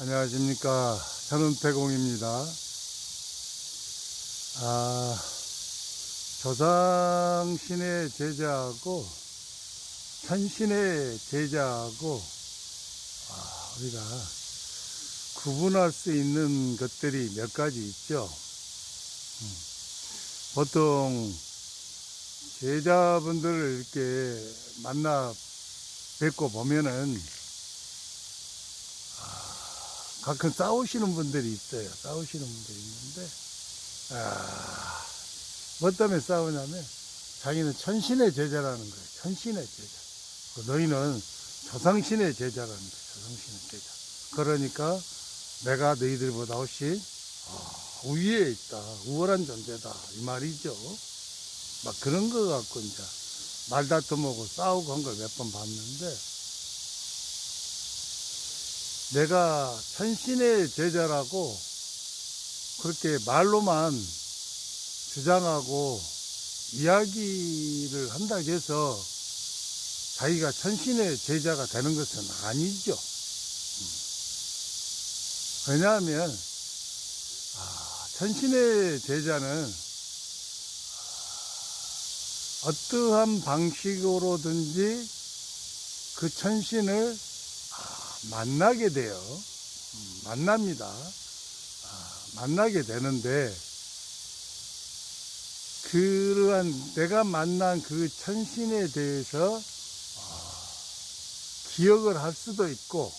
안녕하십니까. 저는 태공입니다. 아, 조상신의 제자하고 천신의 제자하고 아, 우리가 구분할 수 있는 것들이 몇 가지 있죠. 음, 보통 제자분들을 이렇게 만나 뵙고 보면은 가끔 싸우시는 분들이 있어요. 싸우시는 분들이 있는데, 아, 뭐 때문에 싸우냐면, 자기는 천신의 제자라는 거예요. 천신의 제자. 그 너희는 조상신의 제자라는 거예요. 조상신의 제자. 그러니까, 내가 너희들보다 훨씬, 아, 우위에 있다. 우월한 존재다. 이 말이죠. 막 그런 거 갖고 이제, 말다툼하고 싸우고 한 걸 몇 번 봤는데, 내가 천신의 제자라고 그렇게 말로만 주장하고 이야기를 한다고 해서 자기가 천신의 제자가 되는 것은 아니죠. 음. 왜냐하면 아, 천신의 제자는 아, 어떠한 방식으로든지 그 천신을 만나게 돼요. 음, 만납니다. 아, 만나게 되는데, 그러한 내가 만난 그 천신에 대해서 아, 기억을 할 수도 있고,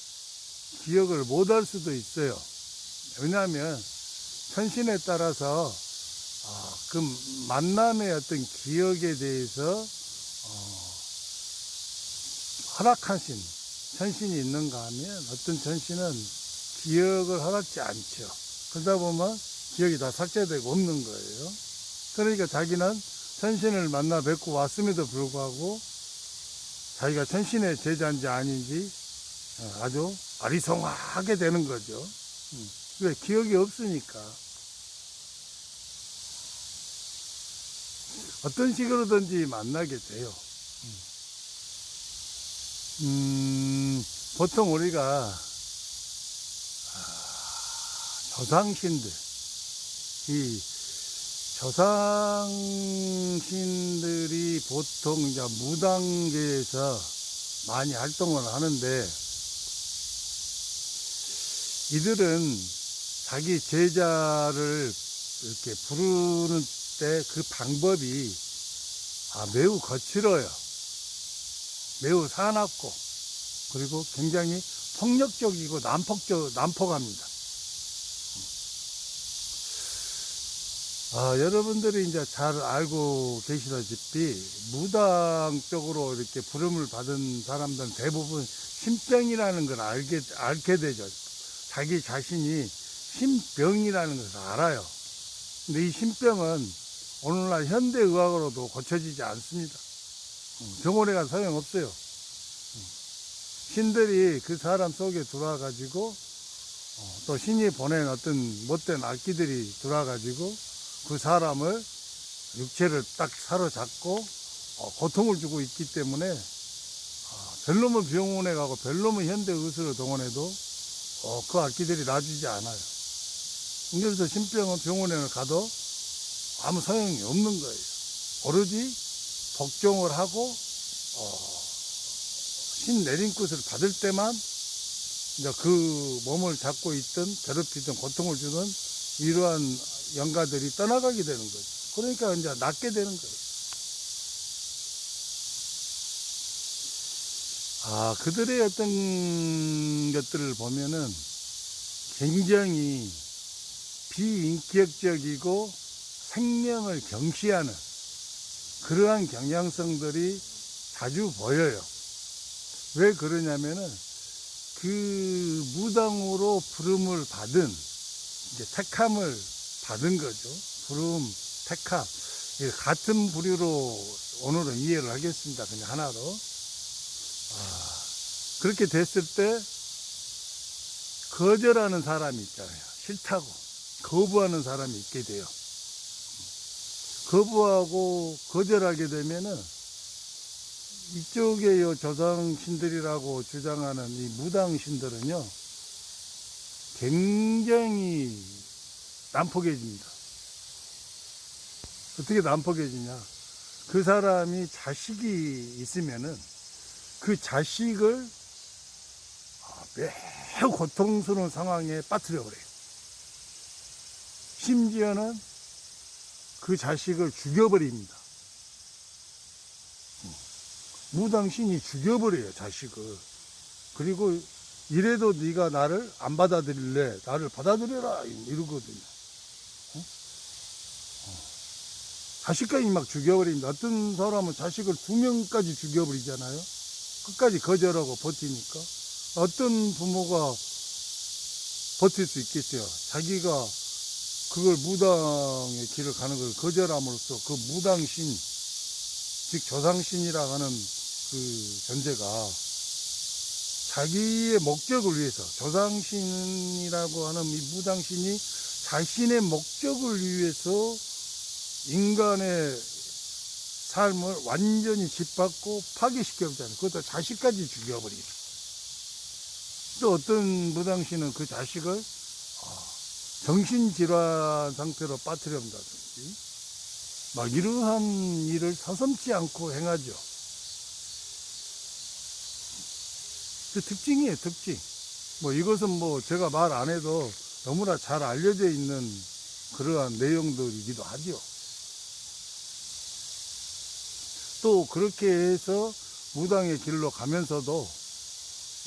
기억을 못 할 수도 있어요. 왜냐하면, 천신에 따라서 아, 그 만남의 어떤 기억에 대해서 어, 허락하신 천신이 있는가 하면 어떤 천신은 기억을 허락지 않죠. 그러다 보면 기억이 다 삭제되고 없는 거예요. 그러니까 자기는 천신을 만나 뵙고 왔음에도 불구하고 자기가 천신의 제자인지 아닌지 어, 아주 아리송하게 되는 거죠. 음. 왜? 기억이 없으니까. 어떤 식으로든지 만나게 돼요. 음, 보통 우리가 아, 조상신들, 이 조상신들이 보통 이제 무당계에서 많이 활동을 하는데 이들은 자기 제자를 이렇게 부르는 때 그 방법이 아, 매우 거칠어요. 매우 사납고 그리고 굉장히 폭력적이고 난폭적 난폭합니다. 아, 여러분들이 이제 잘 알고 계시다시피 무당 쪽으로 이렇게 부름을 받은 사람들은 대부분 신병이라는 걸 알게 알게 되죠. 자기 자신이 신병이라는 것을 알아요. 근데 이 신병은 오늘날 현대 의학으로도 고쳐지지 않습니다. 음, 병원에 가서 소용없어요. 음. 신들이 그 사람 속에 들어와가지고, 어, 또 신이 보낸 어떤 못된 악기들이 들어와가지고, 그 사람을, 육체를 딱 사로잡고, 어, 고통을 주고 있기 때문에, 어, 별놈은 병원에 가고, 별놈은 현대 의술을 동원해도, 어, 그 악기들이 놔주지 않아요. 그래서 신병은 병원에 가도 아무 소용이 없는 거예요. 오로지 복종을 하고 어, 신 내린 것을 받을 때만 이제 그 몸을 잡고 있던 괴롭히던 고통을 주는 이러한 영가들이 떠나가게 되는 거죠. 그러니까 이제 낫게 되는 거예요. 아 그들의 어떤 것들을 보면은 굉장히 비인격적이고 생명을 경시하는 그러한 경향성들이 자주 보여요. 왜 그러냐면은 그 무당으로 부름을 받은 이제 택함을 받은 거죠. 부름, 택함. 이 같은 부류로 오늘은 이해를 하겠습니다. 그냥 하나로. 아, 그렇게 됐을 때 거절하는 사람이 있잖아요. 싫다고. 거부하는 사람이 있게 돼요. 거부하고 거절하게 되면은 이쪽에 요 조상신들이라고 주장하는 이 무당신들은요, 굉장히 난폭해집니다. 어떻게 난폭해지냐? 그 사람이 자식이 있으면은 그 자식을 아, 매우 고통스러운 상황에 빠뜨려 버려요. 심지어는 그 자식을 죽여버립니다. 무당신이 죽여버려요, 자식을. 그리고 이래도 네가 나를 안 받아들일래? 나를 받아들여라 이러거든요. 어? 어. 자식까지 막 죽여버립니다. 어떤 사람은 자식을 두 명까지 죽여버리잖아요. 끝까지 거절하고 버티니까. 어떤 부모가 버틸 수 있겠어요. 자기가 그걸 무당의 길을 가는 걸 거절함으로써 그 무당신, 즉 조상신이라 하는 그 존재가 자기의 목적을 위해서 조상신이라고 하는 이 무당신이 자신의 목적을 위해서 인간의 삶을 완전히 짓밟고 파괴시켜버리잖아요. 그것도 자식까지 죽여버리죠. 또 어떤 무당신은 그 자식을 아, 정신질환 상태로 빠뜨려온다든지 막 이러한 일을 서슴지 않고 행하죠. 그 특징이에요, 특징. 뭐 이것은 뭐 제가 말 안 해도 너무나 잘 알려져 있는 그러한 내용들이기도 하죠. 또 그렇게 해서 무당의 길로 가면서도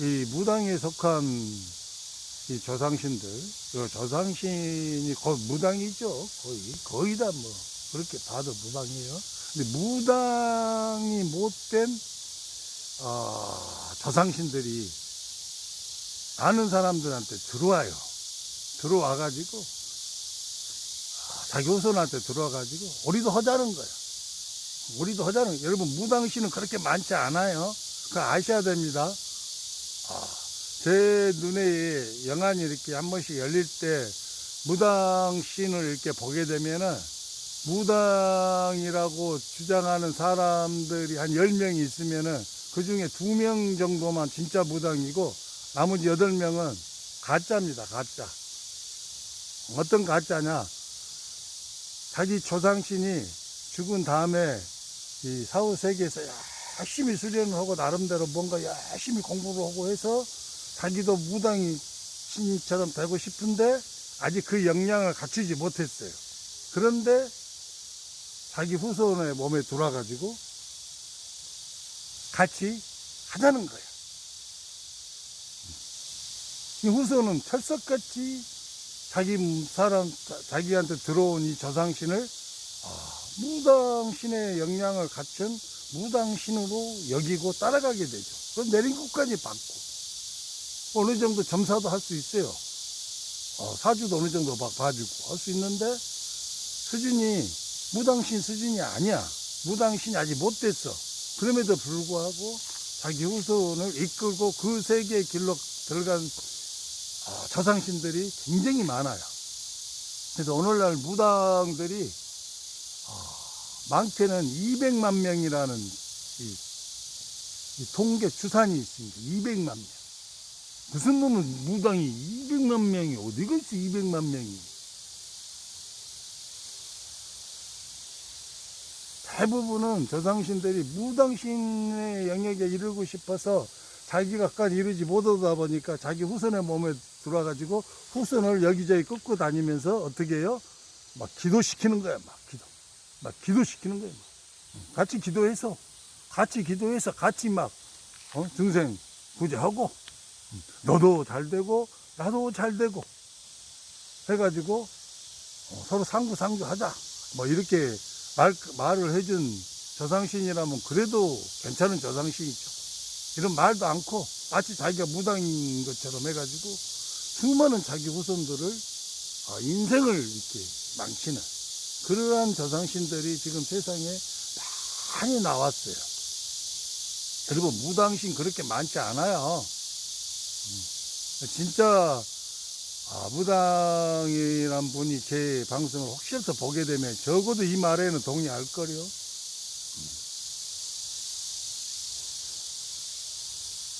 이 무당에 속한 이 조상신들, 이 조상신이 거의 무당이죠. 거의. 거의 다 뭐, 그렇게 봐도 무당이에요. 근데 무당이 못된, 어, 조상신들이 아는 사람들한테 들어와요. 들어와가지고, 아, 자기 후손한테 들어와가지고, 우리도 허자는 거야. 우리도 허자는. 여러분, 무당신은 그렇게 많지 않아요. 그거 아셔야 됩니다. 아, 제 눈에 영안이 이렇게 한 번씩 열릴 때 무당신을 이렇게 보게 되면은 무당이라고 주장하는 사람들이 한 10명이 있으면은 그 중에 2명 정도만 진짜 무당이고 나머지 8명은 가짜입니다, 가짜. 어떤 가짜냐? 자기 조상신이 죽은 다음에 이 사후 세계에서 열심히 수련을 하고 나름대로 뭔가 열심히 공부를 하고 해서 자기도 무당이 신처럼 되고 싶은데 아직 그 역량을 갖추지 못했어요. 그런데 자기 후손의 몸에 들어와가지고 같이 하자는 거야. 이 후손은 철석같이 자기 사람, 자기한테 들어온 이 조상신을 아, 무당신의 역량을 갖춘 무당신으로 여기고 따라가게 되죠. 그럼 내린 것까지 받고 어느 정도 점사도 할 수 있어요. 어, 사주도 어느 정도 막 봐주고 할 수 있는데 수준이 무당신 수준이 아니야. 무당신이 아직 못 됐어. 그럼에도 불구하고 자기 후손을 이끌고 그 세계의 길로 들어간 어, 저상신들이 굉장히 많아요. 그래서 오늘날 무당들이 어, 많게는 200만 명이라는 이, 이 통계 추산이 있습니다. 200만 명. 무슨 놈은 무당이 200만 명이 어디가 있어 200만 명이. 대부분은 저상신들이 무당신의 영역에 이르고 싶어서 자기가 까지 이르지 못하다 보니까 자기 후손의 몸에 들어와가지고 후손을 여기저기 꺾고 다니면서 어떻게 해요? 막 기도시키는 거야, 막 기도. 막 기도시키는 거예요. 막. 같이 기도해서, 같이 기도해서 같이 막, 어? 증생 구제하고, 너도 잘 되고, 나도 잘 되고, 해가지고, 어, 서로 상부상조 하자. 뭐 이렇게 말, 말을 해준 저상신이라면 그래도 괜찮은 저상신이죠. 이런 말도 않고, 마치 자기가 무당인 것처럼 해가지고, 수많은 자기 후손들을, 어, 인생을 이렇게 망치는, 그러한 저상신들이 지금 세상에 많이 나왔어요. 여러분, 무당신 그렇게 많지 않아요. 음. 진짜, 아, 무당이란 분이 제 방송을 혹시라도 보게 되면 적어도 이 말에는 동의할 거요. 음.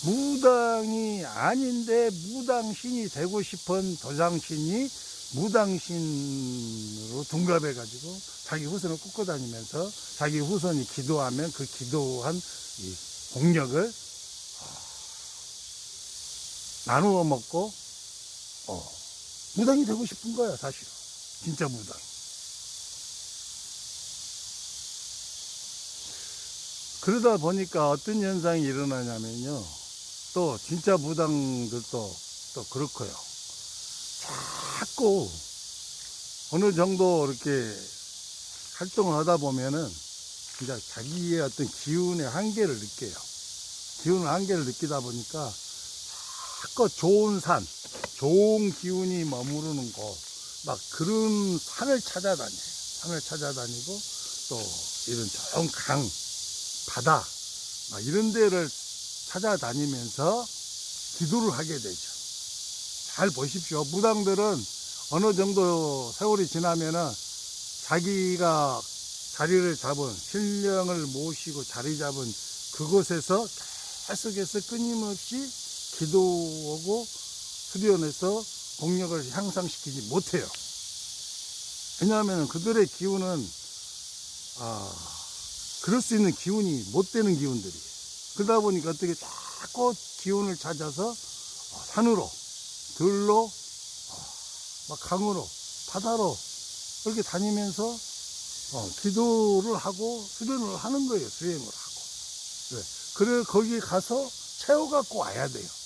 무당이 아닌데 무당신이 되고 싶은 도장신이 무당신으로 둔갑해 가지고 자기 후손을 꽂고 다니면서 자기 후손이 기도하면 그 기도한 이 공력을 어, 나누어 먹고 어, 무당이 되고 싶은 거야 사실은 진짜 무당. 그러다 보니까 어떤 현상이 일어나냐면요. 또 진짜 무당들도 또 그렇고요. 자꾸 어느 정도 이렇게 활동을 하다 보면은 이제 자기의 어떤 기운의 한계를 느껴요. 기운의 한계를 느끼다 보니까 자꾸 좋은 산, 좋은 기운이 머무르는 곳, 막 그런 산을 찾아다녀요. 산을 찾아다니고 또 이런 좋은 강, 바다, 막 이런 데를 찾아다니면서 기도를 하게 되죠. 잘 보십시오. 무당들은 어느 정도 세월이 지나면은 자기가 자리를 잡은, 신령을 모시고 자리 잡은 그곳에서 계속해서 끊임없이 기도하고 수련해서 공력을 향상시키지 못해요. 왜냐하면 그들의 기운은, 아, 그럴 수 있는 기운이 못 되는 기운들이에요. 그러다 보니까 어떻게 자꾸 기운을 찾아서 어, 산으로, 들로, 어, 막 강으로, 바다로 이렇게 다니면서 어, 기도를 하고 수련을 하는 거예요. 수행을 하고. 네. 그래 거기 가서 채워갖고 와야 돼요.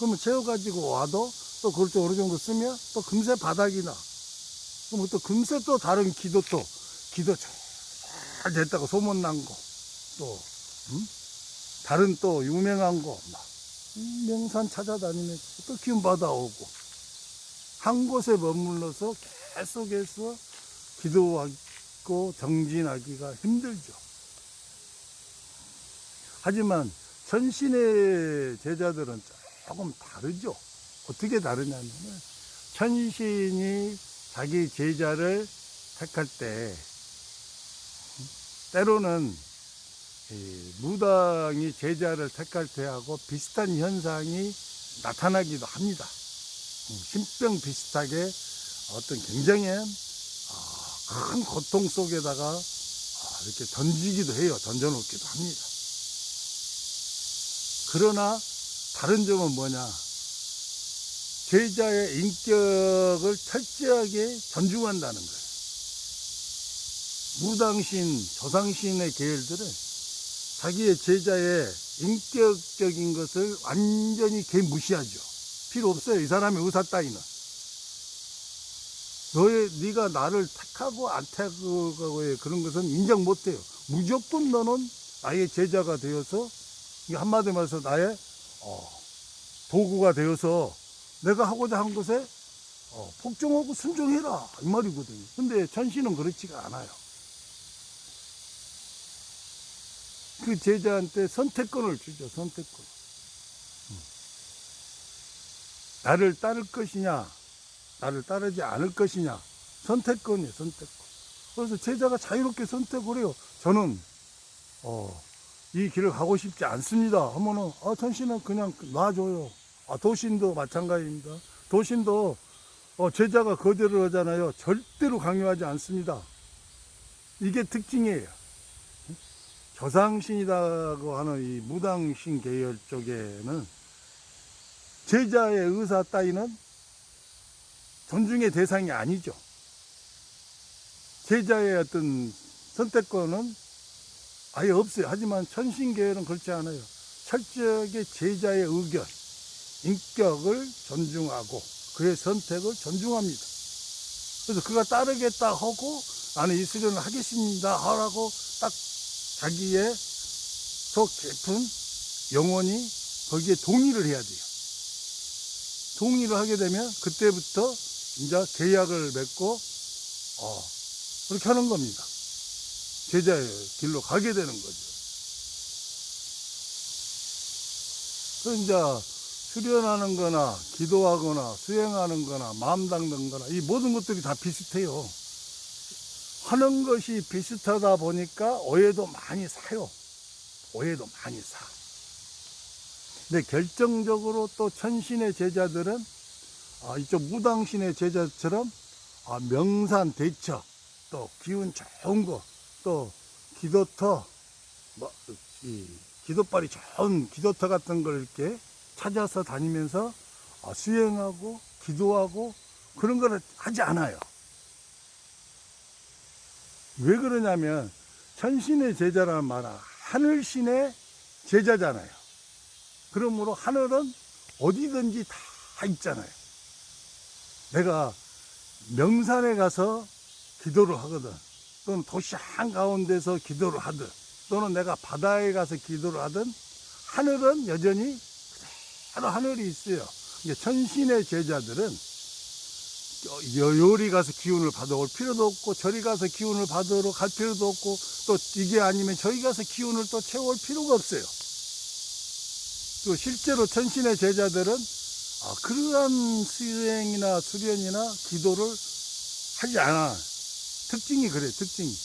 그러면 채워가지고 와도 또 그걸 또 어느 정도 쓰면 또 금세 바닥이 나. 그럼 또 금세 또 다른 기도 또 기도 잘 됐다고 소문난 거. 또 음? 다른 또 유명한 거. 막 명산 찾아다니면서 또 기운 받아오고 한 곳에 머물러서 계속해서 기도하고 정진하기가 힘들죠. 하지만 천신의 제자들은 조금 다르죠. 어떻게 다르냐면 천신이 자기 제자를 택할 때 때로는 이 무당이 제자를 택할 때하고 비슷한 현상이 나타나기도 합니다. 음, 신병 비슷하게 어떤 굉장히 아, 큰 고통 속에다가 아, 이렇게 던지기도 해요. 던져놓기도 합니다. 그러나 다른 점은 뭐냐? 제자의 인격을 철저하게 존중한다는 거예요. 무당신, 조상신의 계열들은 자기의 제자의 인격적인 것을 완전히 개무시하죠. 필요 없어요. 이 사람의 의사 따위는. 너의 네가 나를 택하고 안 택하고의 그런 것은 인정 못해요. 무조건 너는 나의 제자가 되어서 이 한마디 말해서 나의 어, 도구가 되어서 내가 하고자 한 것에 어, 복종하고 순종해라 이 말이거든요. 근데 천신은 그렇지가 않아요. 그 제자한테 선택권을 주죠. 선택권. 음. 나를 따를 것이냐, 나를 따르지 않을 것이냐, 선택권이에요. 선택권. 그래서 제자가 자유롭게 선택을 해요. 저는 어, 이 길을 가고 싶지 않습니다. 하면은 아, 천신은 그냥 놔줘요. 아, 도신도 마찬가지입니다. 도신도 어, 제자가 거절을 하잖아요. 절대로 강요하지 않습니다. 이게 특징이에요. 조상신이라고 하는 이 무당신 계열 쪽에는 제자의 의사 따위는 존중의 대상이 아니죠. 제자의 어떤 선택권은 아예 없어요. 하지만 천신계열은 그렇지 않아요. 철저하게 제자의 의견, 인격을 존중하고 그의 선택을 존중합니다. 그래서 그가 따르겠다 하고 나는 이 수련을 하겠습니다 하라고 딱 자기의 속 깊은 영혼이 거기에 동의를 해야 돼요. 동의를 하게 되면 그때부터 이제 계약을 맺고 어, 그렇게 하는 겁니다. 제자의 길로 가게 되는 거죠. 그 이제 수련하는 거나 기도하거나 수행하는 거나 마음 닦는 거나 이 모든 것들이 다 비슷해요. 하는 것이 비슷하다 보니까 오해도 많이 사요. 오해도 많이 사. 근데 결정적으로 또 천신의 제자들은 아, 이쪽 무당신의 제자처럼 아, 명산 대처 또 기운 좋은 거 또 기도터 뭐, 이 기도발이 좋은 기도터 같은 걸 이렇게 찾아서 다니면서 아, 수행하고 기도하고 그런 거를 하지 않아요. 왜 그러냐면 천신의 제자라는 말은 하늘신의 제자잖아요. 그러므로 하늘은 어디든지 다 있잖아요. 내가 명산에 가서 기도를 하거든. 또는 도시 한가운데서 기도를 하든 또는 내가 바다에 가서 기도를 하든 하늘은 여전히 그대로 하늘이 있어요. 이게 천신의 제자들은 여- 요리 가서 기운을 받아올 필요도 없고 저리 가서 기운을 받으러 갈 필요도 없고 또 이게 아니면 저기 가서 기운을 또 채워올 필요가 없어요. 또 실제로 천신의 제자들은 아, 그러한 수행이나 수련이나 기도를 하지 않아. 특징이 그래, 특징이.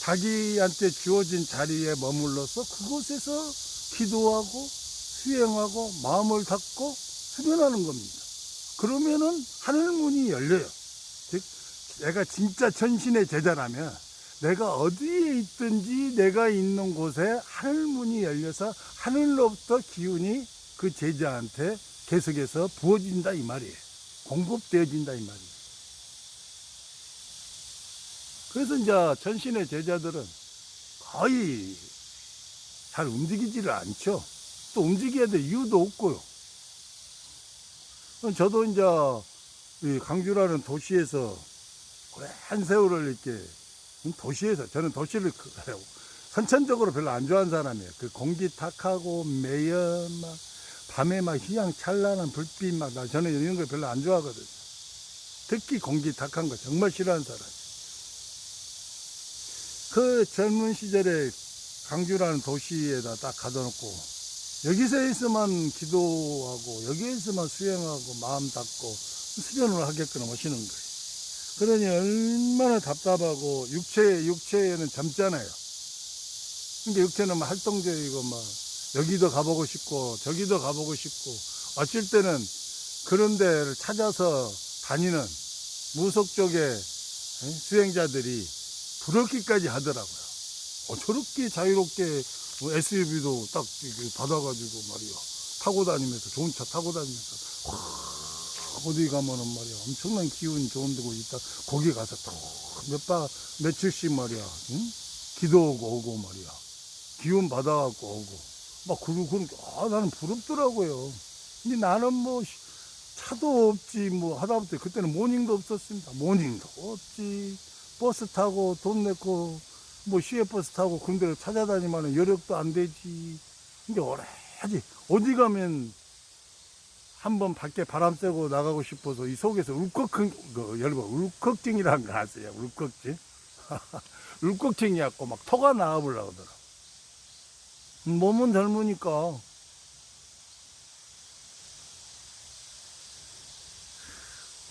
자기한테 주어진 자리에 머물러서 그곳에서 기도하고 수행하고 마음을 닫고 수련하는 겁니다. 그러면은 하늘문이 열려요. 즉, 내가 진짜 천신의 제자라면 내가 어디에 있든지 내가 있는 곳에 하늘문이 열려서 하늘로부터 기운이 그 제자한테 계속해서 부어진다 이 말이에요. 공급되어진다 이 말이에요. 그래서 이제 천신의 제자들은 거의 잘 움직이지를 않죠. 또 움직여야 될 이유도 없고요. 저도 이제 이 강주라는 도시에서 오랜 세월을 이렇게 도시에서 저는 도시를 그- 선천적으로 별로 안 좋아하는 사람이에요. 그 공기 탁하고 매연 막 밤에 막 휘황찬란한 불빛 막 나- 저는 이런 걸 별로 안 좋아하거든요. 특히 공기 탁한 거 정말 싫어하는 사람. 그 젊은 시절에 강주라는 도시에다 딱 가둬놓고 여기서 있으면 기도하고 여기에서만 수행하고 마음 닫고 수련을 하게끔 하시는 거예요. 그러니 얼마나 답답하고 육체 육체에는 젊잖아요. 근데 육체는 막 활동적이고 막 여기도 가보고 싶고 저기도 가보고 싶고 어쩔 때는 그런 데를 찾아서 다니는 무속 쪽의 에? 수행자들이 부럽기까지 하더라고요. 어, 저렇게 자유롭게 SUV도 딱 받아가지고 말이야 타고 다니면서 좋은 차 타고 다니면서 확 어디 가면은 말이야 엄청난 기운 좋은 데고 있다. 거기 가서 또몇바 며칠씩 말이야 응? 기도하고 오고 말이야. 기운 받아갖고 오고. 막 그러고 그런 아 나는 부럽더라고요. 근데 나는 뭐 시- 차도 없지. 뭐 하다못해 그때는 모닝도 없었습니다. 모닝도 없지 버스 타고 돈 내고 뭐 시외버스 타고 그런 데를 찾아다니면 여력도 안 되지. 이게 오래지. 어디 가면 한번 밖에 바람 쐬고 나가고 싶어서 이 속에서 울컥 그 여러분 울컥증이라는 거 아세요? 울컥증? 울컥증이 갖고 막 토가 나와보려고 하더라 몸은 젊으니까.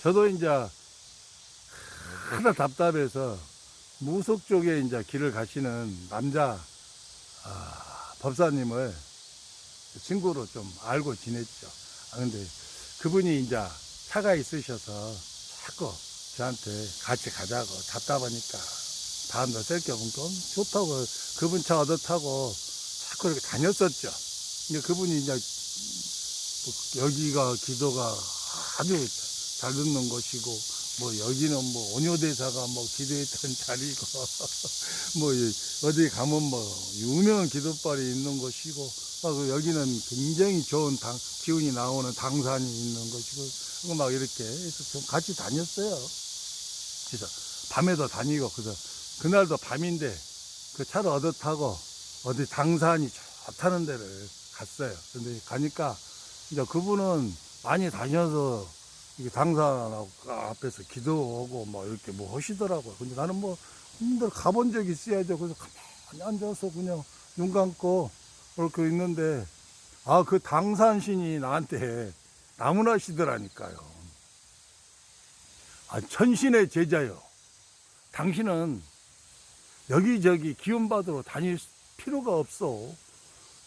저도 이제 하나 답답해서 무속 쪽에 이제 길을 가시는 남자 아, 법사님을 친구로 좀 알고 지냈죠. 아, 근데 그분이 이제 차가 있으셔서 자꾸 저한테 같이 가자고 답답하니까 다음날 셀게 없으면 좋다고 그분 차 얻어 타고 자꾸 이렇게 다녔었죠. 근데 그분이 이제 여기가 기도가 아주 잘 듣는 곳이고 뭐 여기는 뭐 온효대사가 뭐 기도했던 자리고 뭐 이- 어디 가면 뭐 유명한 기도발이 있는 곳이고 아, 그 여기는 굉장히 좋은 당, 기운이 나오는 당산이 있는 곳이고 막 이렇게 해서 좀 같이 다녔어요. 그래서 밤에도 다니고 그래서 그날도 밤인데 그 차를 얻어 타고 어디 당산이 좋다는 데를 갔어요. 근데 가니까 이제 그분은 많이 다녀서 이게 당산하고 앞에서 기도하고 뭐 이렇게 뭐 하시더라고요. 근데 나는 뭐 힘들 가본 적 있어야죠. 그래서 가만히 앉아서 그냥 눈 감고 이렇게 있는데 아 그 당산신이 나한테 나무나시더라니까요. 아 천신의 제자요. 당신은 여기저기 기운받으러 다닐 필요가 없어.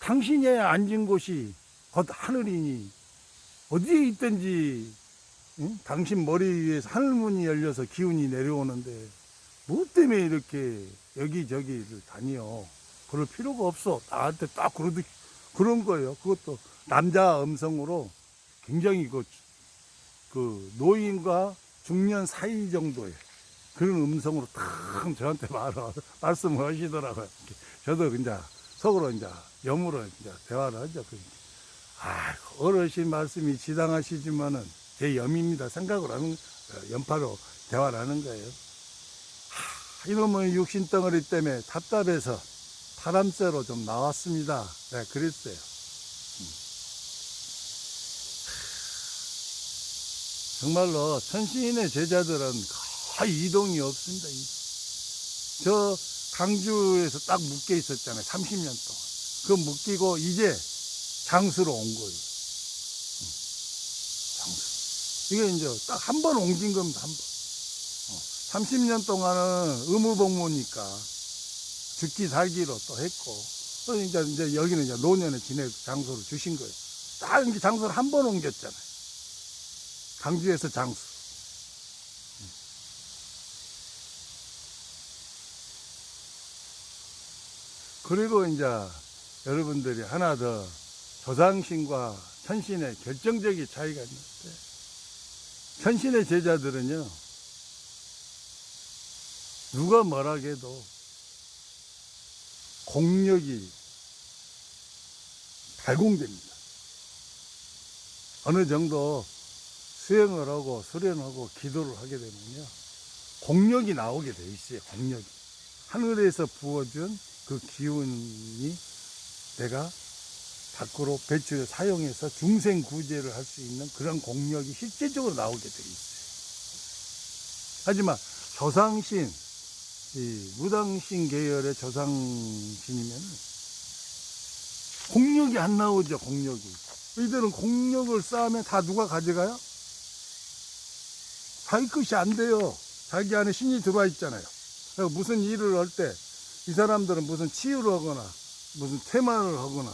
당신이 앉은 곳이 곧 하늘이니 어디에 있든지 응? 당신 머리 위에서 하늘문이 열려서 기운이 내려오는데 뭐 때문에 이렇게 여기저기를 다녀? 그럴 필요가 없어. 나한테 딱 그러듯 그런 거예요. 그것도 남자 음성으로 굉장히 그, 그 노인과 중년 사이 정도의 그런 음성으로 탁 저한테 말, 말씀을 하시더라고요. 저도 이제 속으로 이제 염으로 이제 대화를 하죠. 아, 어르신 말씀이 지당하시지만은 제 염입니다. 생각을 하는, 어, 연파로 대화를 하는 거예요. 하, 이놈의 육신 덩어리 때문에 답답해서 바람쐬러 좀 나왔습니다. 네, 그랬어요. 음. 정말로 천신의 제자들은 거의 이동이 없습니다. 이- 저 강주에서 딱 묶여 있었잖아요. 30년 동안. 그 묶이고 이제 장수로 온 거예요. 응. 장수. 이게 이제 딱 한 번 옮긴 겁니다, 한 번. 어, 30년 동안은 의무복무니까 죽기 살기로 또 했고, 또 이제, 여기는 이제 노년에 지내 장소를 주신 거예요. 딱 이제 장소를 한 번 옮겼잖아요. 강주에서 장수. 응. 그리고 이제 여러분들이 하나 더 조상신과 천신의 결정적인 차이가 있는데 천신의 제자들은요 누가 해도 공력이 발공됩니다. 어느 정도 수행을 하고 수련하고 기도를 하게 되면요 공력이 나오게 돼 있어요. 공력이 하늘에서 부어준 그 기운이 내가 밖으로 배출해 사용해서 중생 구제를 할 수 있는 그런 공력이 실제적으로 나오게 돼 있어요. 하지만 조상신, 이 무당신 계열의 조상신이면 공력이 안 나오죠, 공력이. 이들은 공력을 쌓으면 다 누가 가져가요? 자기 것이 안 돼요. 자기 안에 신이 들어와 있잖아요. 무슨 일을 할 때 이 사람들은 무슨 치유를 하거나 무슨 테마를 하거나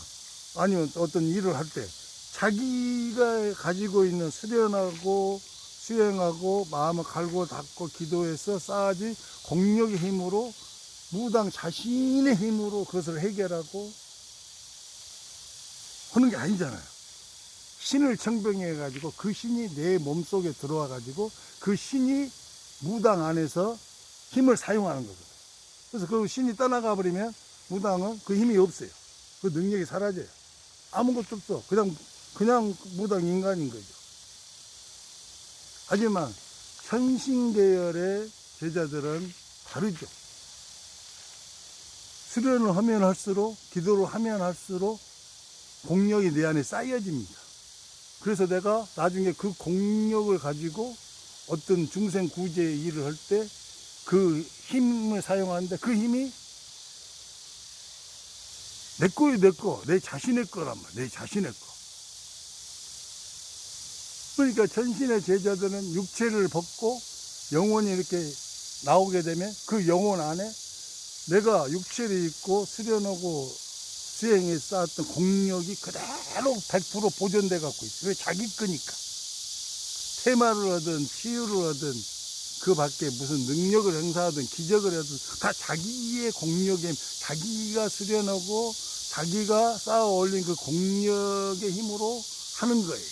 아니면 어떤 일을 할 때 자기가 가지고 있는 수련하고 수행하고 마음을 갈고 닦고 기도해서 쌓아진 공력의 힘으로 무당 자신의 힘으로 그것을 해결하고 하는 게 아니잖아요. 신을 청병해 가지고 그 신이 내 몸속에 들어와 가지고 그 신이 무당 안에서 힘을 사용하는 거거든요. 그래서 그 신이 떠나가 버리면 무당은 그 힘이 없어요. 그 능력이 사라져요. 아무것도 없어. 그냥, 그냥 무당 인간인 거죠. 하지만 현신계열의 제자들은 다르죠. 수련을 하면 할수록, 기도를 하면 할수록 공력이 내 안에 쌓여집니다. 그래서 내가 나중에 그 공력을 가지고 어떤 중생 구제 일을 할 때 그 힘을 사용하는데 그 힘이 내 거예요, 내 거. 내 자신의 거란 말이야. 내 자신의 거. 그러니까 천신의 제자들은 육체를 벗고 영혼이 이렇게 나오게 되면 그 영혼 안에 내가 육체를 입고 수련하고 수행에 쌓았던 공력이 그대로 100% 보존돼 갖고 있어. 왜 자기 거니까. 테마를 하든 치유를 하든 그 밖에 무슨 능력을 행사하든 기적을 하든 다 자기의 공력에 자기가 수련하고 자기가 쌓아 올린 그 공력의 힘으로 하는 거예요.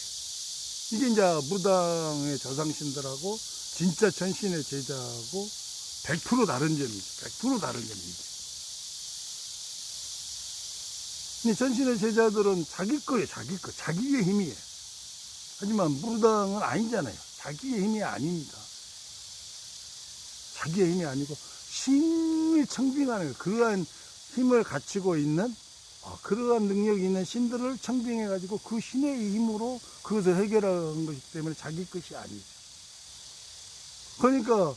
이게 이제 무당의 조상신들하고 진짜 천신의 제자하고 100% 다른 점이죠. 100% 다른 점이죠. 전신의 제자들은 자기 거예요, 자기 거. 자기의 힘이에요. 하지만 무당은 아니잖아요. 자기의 힘이 아닙니다. 자기의 힘이 아니고 신이 청빙하는. 그러한 힘을 갖추고 있는 어, 그러한 능력이 있는 신들을 청빙해 가지고 그 신의 힘으로 그것을 해결하는 것이기 때문에 자기 것이 아니죠. 그러니까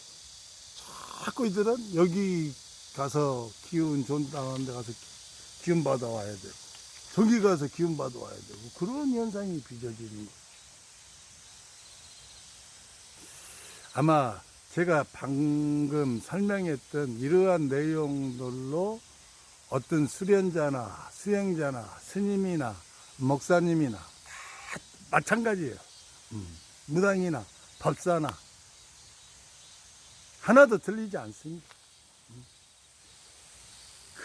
자꾸 이들은 여기 가서 기운 존당하는 데 가서 기운 받아 와야 되고 저기 가서 기운 받아 와야 되고 그런 현상이 빚어지는 거예요. 아마 제가 방금 설명했던 이러한 내용들로 어떤 수련자나 수행자나 스님이나 목사님이나 다 마찬가지예요. 음, 무당이나 법사나 하나도 틀리지 않습니다. 음.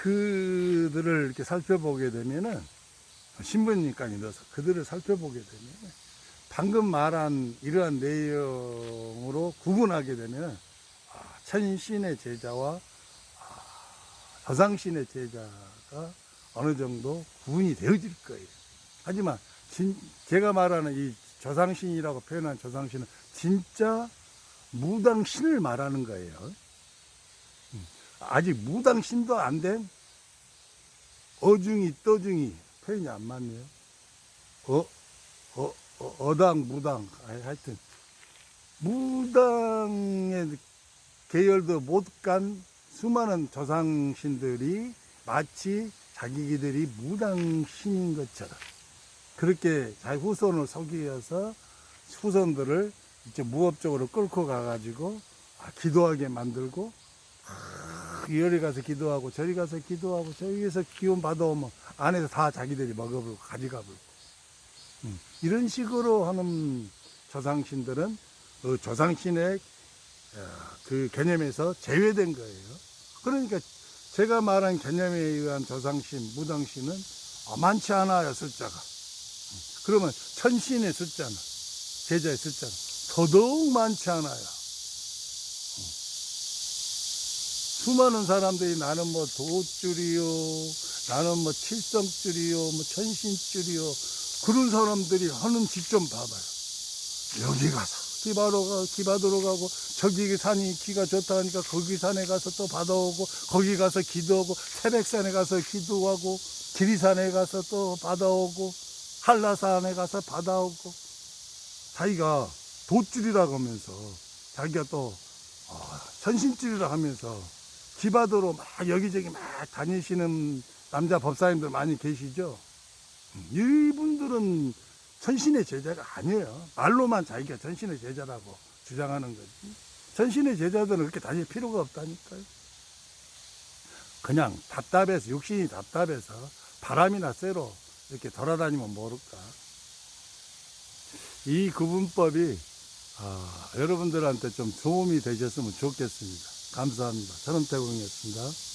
그들을 이렇게 살펴보게 되면은 신부님까지 넣어서 그들을 살펴보게 되면 방금 말한 이러한 내용으로 구분하게 되면 아, 천신의 제자와 아, 저상신의 제자가 어느 정도 구분이 되어질 거예요. 하지만 진- 제가 말하는 이 저상신이라고 표현한 저상신은 진짜 무당신을 말하는 거예요. 음, 아직 무당신도 안 된 어중이 떠중이 표현이 안 맞네요. 어, 어당, 무당, 하여튼, 무당의 계열도 못 간 수많은 조상신들이 마치 자기들이 무당신인 것처럼 그렇게 자기 후손을 속이어서 후손들을 이제 무업적으로 끌고 가가지고 아, 기도하게 만들고 아, 이리 가서 기도하고 저리 가서 기도하고 저기에서 기운 받아오면 안에서 다 자기들이 먹어버리고 가져가버리고. 음, 이런 식으로 하는 조상신들은 그 조상신의 어, 그 개념에서 제외된 거예요. 그러니까 제가 말한 개념에 의한 조상신, 무당신은 어, 많지 않아요, 숫자가. 음, 그러면 천신의 숫자는, 제자의 숫자는 더더욱 많지 않아요. 음. 수많은 사람들이 나는 뭐 도줄이요, 나는 뭐 칠성줄이요, 뭐 천신줄이요, 그런 사람들이 하는 집 좀 봐봐요. 여기 가서 기바로 가, 기바도로 가고, 저기 산이 기가 좋다 하니까 거기 산에 가서 또 받아오고, 거기 가서 기도하고, 태백산에 가서 기도하고, 지리산에 가서 또 받아오고, 한라산에 가서 받아오고, 자기가 돛줄이라고 하면서, 자기가 또, 어, 천신줄이라 하면서, 기바도로 막 여기저기 막 다니시는 남자 법사님들 많이 계시죠? 음, 이분들은 전신의 제자가 아니에요. 말로만 자기가 전신의 제자라고 주장하는 거지. 전신의 제자들은 그렇게 다닐 필요가 없다니까요. 그냥 답답해서, 육신이 답답해서 바람이나 쇠로 이렇게 돌아다니면 모를까. 이 구분법이 아, 여러분들한테 좀 도움이 되셨으면 좋겠습니다. 감사합니다. 저는 태공이었습니다.